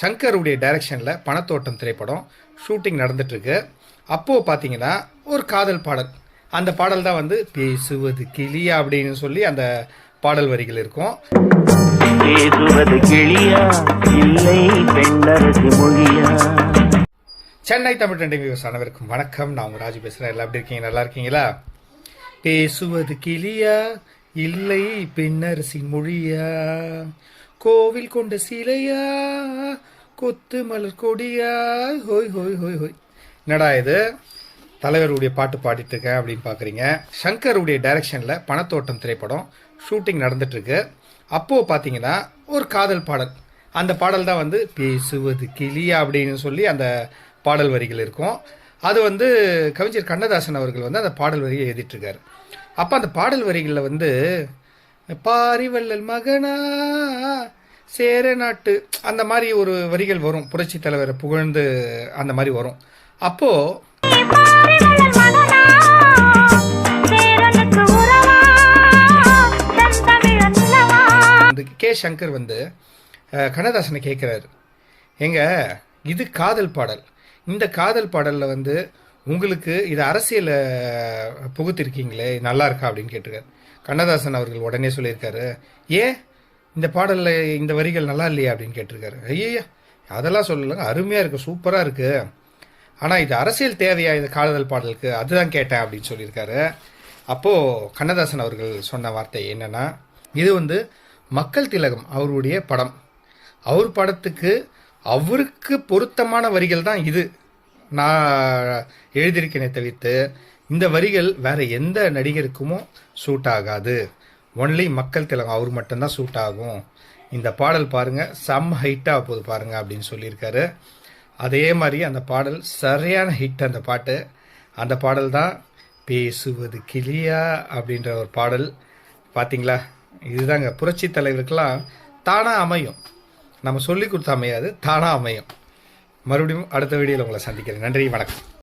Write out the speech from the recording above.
சங்கருடைய டைரக்ஷனில் பணத்தோட்டம் திரைப்படம் ஷூட்டிங் நடந்துட்டுருக்கு. அப்போது பார்த்தீங்கன்னா ஒரு காதல் பாடல். அந்த பாடல் தான் வந்து பேசுவது கிளியா அப்படின்னு சொல்லி அந்த பாடல் வரிகள் இருக்கும். பேசுவது கிளியா? இல்லை பெண்ணரசி மொழியா? சென்னை தமிழ் ரெண்டு வியூஸ் அனைவருக்கும் வணக்கம். நான் உங்கள் ராஜு பேசுகிறேன் எல்லாம் எப்படி இருக்கீங்க? நல்லா இருக்கீங்களா? பேசுவது கிளியா? இல்லை பெண்ணரசி மொழியா? கோவில் கொண்ட சிலையா? கொத்து மலர் கொடியா? ஹோய் ஹோய் ஹோய் ஹோய். என்னடா இது? தலைவருடைய பாட்டு பாடிட்டு இருக்கேன் அப்படின்னு பார்க்குறீங்க சங்கருடைய டைரக்ஷனில் பணத்தோட்டம் திரைப்படம் ஷூட்டிங் நடந்துட்டுருக்கு அப்போது பார்த்தீங்கன்னா ஒரு காதல் பாடல். அந்த பாடல் தான் வந்து பேசுவது கிளியா அப்படின்னு சொல்லி அந்த பாடல் வரிகள் இருக்கும். அது வந்து கவிஞர் கண்ணதாசன் அவர்கள் வந்து அந்த பாடல் வரியை எழுதிட்டுருக்காரு அப்போ அந்த பாடல் வரிகளில் வந்து பாரிவள்ளல் மகனா சேர நாட்டு. அந்த மாதிரி ஒரு வரிகள் வரும். புரட்சி தலைவரை புகழ்ந்து அந்த மாதிரி வரும். அப்போது கே. சங்கர் வந்து கண்ணதாசனை கேட்குறாரு. ஏங்க இது காதல் பாடல். இந்த காதல் பாடலில் வந்து உங்களுக்கு இது அரசியலை புகுத்திருக்கீங்களே நல்லா இருக்கா அப்படின்னு கேட்டிருக்காரு. கண்ணதாசன் அவர்கள் உடனே சொல்லியிருக்காரு ஏன் இந்த பாடலில் இந்த வரிகள் நல்லா இல்லையா? அப்படின்னு கேட்டிருக்காரு. ஐயா அதெல்லாம் சொல்லலைங்க அருமையாக இருக்குது சூப்பராக இருக்குது ஆனால் இது அரசியல் தேவையா இது காதல் பாடலுக்கு? அதுதான் கேட்டேன் அப்படின்னு சொல்லியிருக்காரு. அப்போது கண்ணதாசன் அவர்கள் சொன்ன வார்த்தை என்னென்னா இது வந்து மக்கள் திலகம் அவருடைய படம். அவர் படத்துக்கு அவருக்கு பொருத்தமான வரிகள் தான் இது. நான் எழுதியிருக்கேனே தவிர்த்து இந்த வரிகள் வேற எந்த நடிகருக்குமோ சூட் ஆகாது. ஒன்லி மக்கள் திலகம் அவர் மட்டும்தான் சூட் ஆகும். இந்த பாடல் பாருங்க சம் ஹைட்டாக போது பாருங்கள் அப்படின்னு சொல்லியிருக்காரு. அதே மாதிரி அந்த பாடல் சரியான ஹிட் அந்த பாட்டு. அந்த பாடல் தான் பேசுவது கிளியா அப்படின்ற ஒரு பாடல். பார்த்தீங்களா இதுதாங்க புரட்சி தலைவருக்கெல்லாம் தானாக அமையும். நம்ம சொல்லி கொடுத்த அமையாது தானாக அமையும். மறுபடியும் அடுத்த வீடியோவில் உங்களை சந்திக்கிறேன். நன்றி வணக்கம்.